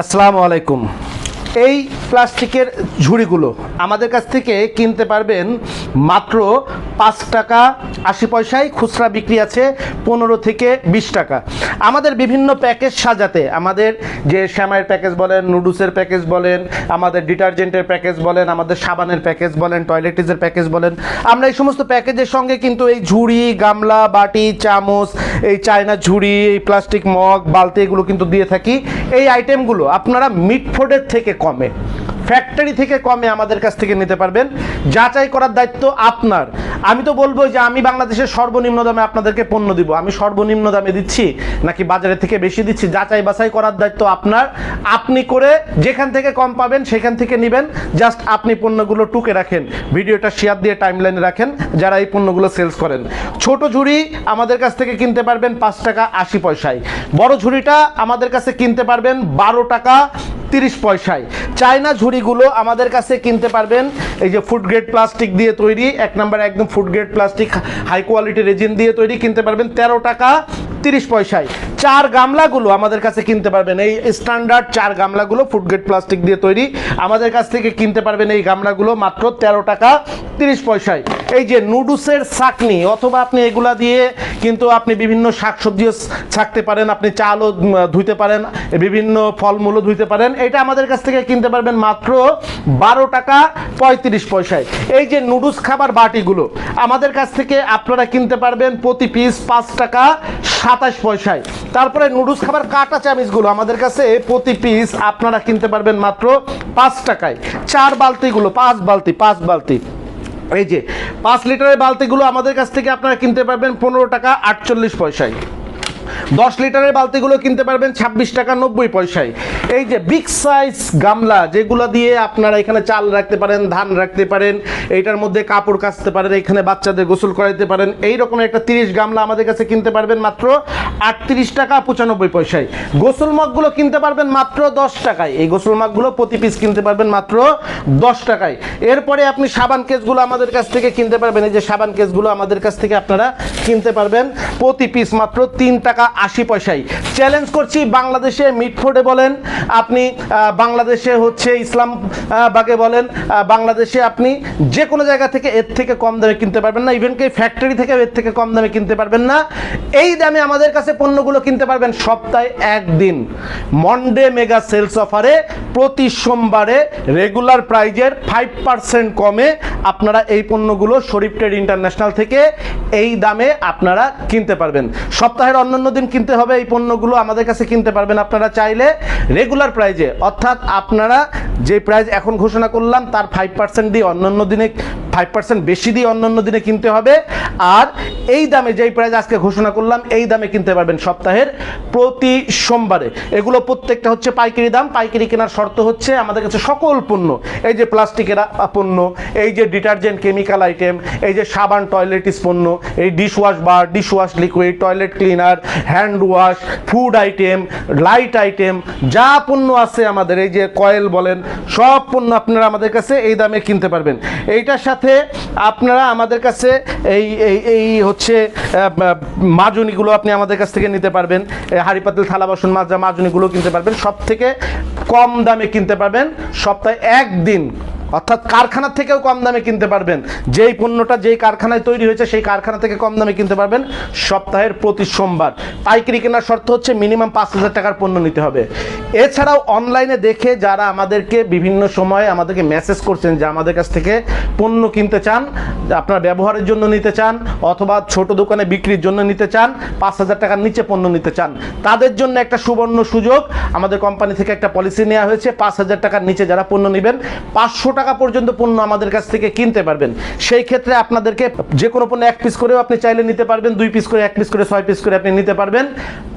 আসসালামু আলাইকুম। এই প্লাস্টিকের ঝুড়িগুলো আমাদের কাছ থেকে কিনতে পারবেন মাত্র পাঁচ টাকা আশি পয়সায় খুচরা বিক্রি আছে পনেরো থেকে বিশ টাকা। আমাদের বিভিন্ন প্যাকেজ সাজাতে, আমাদের যে শ্যামাইয়ের প্যাকেজ বলেন, নুডলসের প্যাকেজ বলেন, আমাদের ডিটারজেন্টের প্যাকেজ বলেন, আমাদের সাবানের প্যাকেজ বলেন, টয়লেটিসের প্যাকেজ বলেন, আমরা এই সমস্ত প্যাকেজের সঙ্গে কিন্তু এই ঝুড়ি, গামলা, বাটি, চামচ, এই চায়না ঝুড়ি, এই প্লাস্টিক মগ, বালতি এগুলো কিন্তু দিয়ে থাকি। এই আইটেমগুলো আপনারা মিটফোর্ডের থেকে কমে। ফ্যাক্টরি থেকে কমে আমাদের কাছ থেকে নিতে পারবেন। যাচাই করার দায়িত্ব আপনার। আমি তো বলব যে আমি বাংলাদেশের সর্বনিম্ন দামে আপনাদেরকে পণ্য দিব। আমি সর্বনিম্ন দামে দিচ্ছি নাকি বাজারের থেকে বেশি দিচ্ছি? যাচাই বাছাই করার দায়িত্ব আপনার। আপনি করে যেখান থেকে কম পাবেন সেখান থেকে নেবেন। জাস্ট আপনি পণ্যগুলো টুকে রাখেন। ভিডিওটা শেয়ার দিয়ে টাইমলাইনে রাখেন যারা এই পণ্যগুলো সেলস করেন। ছোট ঝুড়ি আমাদের কাছ থেকে কিনতে পারবেন পাঁচ টাকা আশি পয়সায়। বড় ঝুড়িটা আমাদের কাছে কিনতে পারবেন বারো টাকা তিরিশ পয়সায়। চায়না ঝুড়িগুলো আমাদের কাছে কিনতে পারবেন। এই যে ফুড গ্রেড প্লাস্টিক দিয়ে তৈরি, এক নম্বর একদম food grade plastic high quality resin দিয়ে তৈরি কিনতে পারবেন তেরো টাকা তিরিশ পয়সায়। চার গামলাগুলো আমাদের কাছে কিনতে পারবেন। এই স্ট্যান্ডার্ড চার গামলাগুলো ফুড গ্রেড প্লাস্টিক দিয়ে তৈরি। আমাদের কাছ থেকে কিনতে পারবেন এই গামলাগুলো মাত্র তেরো টাকা তিরিশ পয়সায়। এই যে নুডলসের চাকনি অথবা আপনি এগুলা দিয়ে কিন্তু আপনি বিভিন্ন শাকসবজিও ছাকতে পারেন, আপনি চালও ধুইতে পারেন, বিভিন্ন ফলমূলও ধুইতে পারেন, এটা আমাদের কাছ থেকে কিনতে পারবেন মাত্র বারো টাকা পঁয়ত্রিশ পয়সায়। এই যে নুডলস খাবার বাটিগুলো, আমাদের কাছ থেকে আপনারা কিনতে পারবেন প্রতি পিস পাঁচ টাকা সাতাশ পয়সায়। তারপরে নুডলস খাবার কাটা চামিচগুলো, আমাদের কাছে প্রতি পিস আপনারা কিনতে পারবেন মাত্র পাঁচ টাকায়। চার বালতিগুলো, পাঁচ বালতি পাঁচ বালতি। এই যে পাঁচ লিটারের বালতিগুলো আমাদের কাছ থেকে আপনারা কিনতে পারবেন পনেরো টাকা আটচল্লিশ পয়সায়। দশ লিটারের বালতিগুলো কিনতে পারবেন ছাব্বিশ টাকা নব্বই পয়সায়। এই যে বিগ সাইজ গামলা, যেগুলো দিয়ে আপনারা এখানে চাল রাখতে পারেন, ধান রাখতে পারেন, এইটার মধ্যে কাপড় কাচতে পারেন, এখানে বাচ্চাদের গোসল করাইতে পারেন, এই রকম একটা তিরিশ গামলা আমাদের কাছে কিনতে পারবেন মাত্র আটত্রিশ টাকা পঁচানব্বই পয়সায়। গোসল মগগুলো কিনতে পারবেন মাত্র দশ টাকায়। এই গোসল মগগুলো প্রতি পিস কিনতে পারবেন মাত্র দশ টাকায়। এরপরে আপনি সাবান কেসগুলো আমাদের কাছ থেকে কিনতে পারবেন। এই যে সাবান কেসগুলো আমাদের কাছ থেকে আপনারা কিনতে পারবেন প্রতি পিস মাত্র তিন টাকা আশি পয়সায় চ্যালেঞ্জ করছি বাংলাদেশে মিটফোর্ডে বলেন, আপনি বাংলাদেশে হচ্ছে ইসলাম বাগে বলেন বাংলাদেশে আপনি যে কোনো জায়গা থেকে এর থেকে কম দামে কিনতে পারবেন না ইভেন কি ফ্যাক্টরি থেকে এর থেকে কম দামে কিনতে পারবেন না। এই দামে আমাদের কাছে পণ্যগুলো কিনতে পারবেন সপ্তাহে একদিন। মন্ডে মেগা সেলস অফারে প্রতি সোমবারে রেগুলার প্রাইজের ফাইভ পার্সেন্ট কমে আপনারা এই পণ্যগুলো শরীফ ট্রেড ইন্টারন্যাশনাল থেকে এই দামে আপনারা কিনতে পারবেন। সপ্তাহের অন্যান্য দিন কিনতে হবে এই পণ্যগুলো আমাদের কাছে কিনতে পারবেন। আপনারা চাইলে রেগুলার প্রাইজে অর্থাৎ আপনারা যে প্রাইস এখন ঘোষণা করলাম, তার ফাইভ পার্সেন্ট দিয়ে অন্যান্য দিনে ফাইভ পার্সেন্ট বেশি দিয়ে অন্যান্য দিনে কিনতে হবে। আর এই দামে যেই প্রাইস আজকে ঘোষণা করলাম, এই দামে কিনতে পারবেন সপ্তাহের প্রতি সোমবারে। এগুলো প্রত্যেকটা হচ্ছে পাইকারি দাম। পাইকারি কেনার শর্ত হচ্ছে আমাদের কাছে সকল পণ্য, এই যে প্লাস্টিকের পণ্য, এই যে ডিটারজেন্ট কেমিক্যাল আইটেম এই যে সাবান টয়লেটিস পণ্য, এই dish wash bar dish wash liquid toilet cleaner hand wash food item light item যা পণ্য আছে আমাদের, এই যে কয়েল বলেন সব পণ্য আপনারা আমাদের কাছে এই দামে কিনতে পারবেন। এইটার সাথে আপনারা আমাদের কাছে এই এই এই হচ্ছে মাজুনিগুলো আপনি আমাদের কাছ থেকে নিতে পারবেন। এই পাতিল থালা বাসন, মাজা, মাজুনিগুলো কিনতে পারবেন। সব থেকে কম দামে কিনতে পারবেন। সপ্তাহে একদিন অর্থাৎ কারখানা থেকেও কম দামে কিনতে পারবেন। যেই পণ্যটা যেই কারখানায় তৈরি হয়েছে, সেই কারখানা থেকে কম দামে কিনতে পারবেন সপ্তাহের প্রতি সোমবার। পাইকারি কেনার শর্ত হচ্ছে মিনিমাম পাঁচ হাজার টাকার পণ্য নিতে হবে। এছাড়াও অনলাইনে দেখে যারা আমাদেরকে বিভিন্ন সময়ে আমাদেরকে মেসেজ করছেন যে আমাদের কাছ থেকে পণ্য কিনতে চান, আপনার ব্যবহারের জন্য নিতে চান, অথবা ছোট দোকানে বিক্রির জন্য নিতে চান, পাঁচ হাজার টাকার নিচে পণ্য নিতে চান, তাদের জন্য একটা সুবর্ণ সুযোগ। আমাদের কোম্পানি থেকে একটা পলিসি নেওয়া হয়েছে, পাঁচ হাজার টাকার নিচে যারা পণ্য নেবেন, পাঁচশো টাকা পর্যন্ত পণ্য আমাদের কাছ থেকে কিনতে পারবেন। সেই ক্ষেত্রে আপনাদেরকে যে কোনো পণ্য এক পিস করেও আপনি চাইলে নিতে পারবেন, দুই পিস করে, এক পিস করে, ছয় পিস করে আপনি নিতে পারবেন।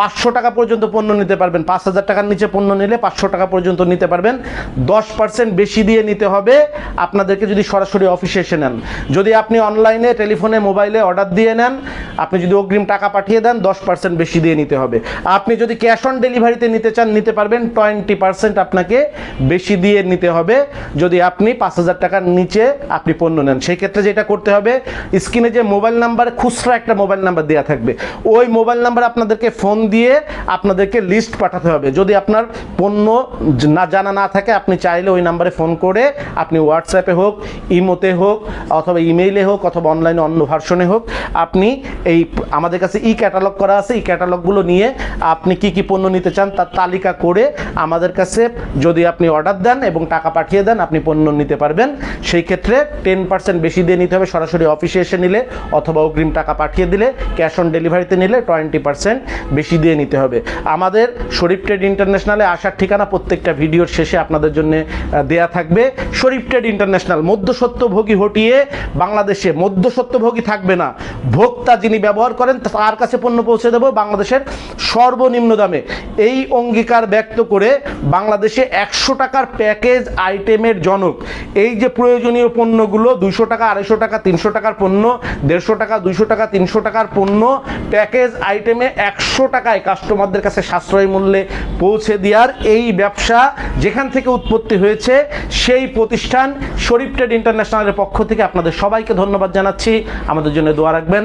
পাঁচশো টাকা পর্যন্ত পণ্য নিতে পারবেন। পাঁচ হাজার টাকার নিচে পণ্য নিলে পাঁচশো টাকা পর্যন্ত নিতে পারবেন। দশ পার্সেন্ট বেশি দিয়ে নিতে হবে। আপনাদেরকে যদি সরাসরি অফিসে এসে নেন, যদি আপনি অনলাইনে টেলিফোনে মোবাইলে অর্ডার দিয়ে নেন আপনি যদি অগ্রিম টাকা পাঠিয়ে দেন, দশ পার্সেন্ট বেশি দিয়ে নিতে হবে। আপনি যদি ক্যাশ অন ডেলিভারিতে নিতে চান, নিতে পারবেন। টোয়েন্টি পার্সেন্ট আপনাকে বেশি দিয়ে নিতে হবে। যদি আপনি পাঁচ হাজার টাকার নিচে আপনি পণ্য নেন সেই ক্ষেত্রে যেটা করতে হবে, স্ক্রিনে যে মোবাইল নাম্বার, খুচরা একটা মোবাইল নাম্বার দেওয়া থাকবে। ওই মোবাইল নাম্বার আপনাদেরকে ফোন দিয়ে আপনাদেরকে লিস্ট পাঠাতে হবে। যদি আপনার পণ্য না, জানা না থাকে, আপনি চাইলে ওই নাম্বারে ফোন করে আপনি হোয়াটসঅ্যাপে হোক, ইমোতে হোক, অথবা ইমেইলে হোক, অথবা অনলাইনে অন্য ভার্সনে হোক, আপনি এই আমাদের কাছে ই ক্যাটালগ করা আছে, এই ক্যাটালগুলো নিয়ে আপনি কি কি পণ্য নিতে চান তার তালিকা করে আমাদের কাছে যদি আপনি অর্ডার দেন এবং টাকা পাঠিয়ে দেন, আপনি পণ্য নিতে পারবেন। সেই ক্ষেত্রে টেন পার্সেন্ট বেশি দিয়ে নিতে হবে সরাসরি অফিসে এসে নিলে অথবা অগ্রিম টাকা পাঠিয়ে দিলে ক্যাশ অন ডেলিভারিতে নিলে টোয়েন্টি পার্সেন্ট বেশি দিয়ে নিতে হবে। আমাদের শরীফ ট্রেড ইন্টারন্যাশনালে আসার ঠিকানা প্রত্যেকটা ভিডিওর শেষে আপনাদের জন্য দেয়া থাকবে। শরীফ ট্রেড ইন্টারন্যাশনাল মধ্যসত্ত্বভোগী হটিয়ে বাংলাদেশে মধ্যসত্ত্বভোগী থাকবে না। ভোক্তা যিনি ব্যবহার করেন তার কাছে পণ্য পৌঁছে দেবো বাংলাদেশের সর্বনিম্ন দামে। এই অঙ্গীকার ব্যক্ত করে বাংলাদেশে একশো টাকার প্যাকেজ আইটেমের জনক। এই যে প্রয়োজনীয় পণ্যগুলো, দুইশো টাকা, আড়াইশো টাকা, তিনশো টাকার পণ্য, দেড়শো টাকা, দুইশো টাকা, তিনশো টাকার পণ্য, প্যাকেজ আইটেমে একশো টাকায় কাস্টমারদের কাছে সাশ্রয় মূল্যে পৌঁছে দেওয়ার এই ব্যবসা যেখান থেকে উৎপত্তি হয়েছে, সেই প্রতিষ্ঠান শরীফ ট্রেড ইন্টারন্যাশনালের পক্ষ থেকে আপনাদের সবাইকে ধন্যবাদ জানাচ্ছি। আমাদের জন্য দোয়া রাখবেন।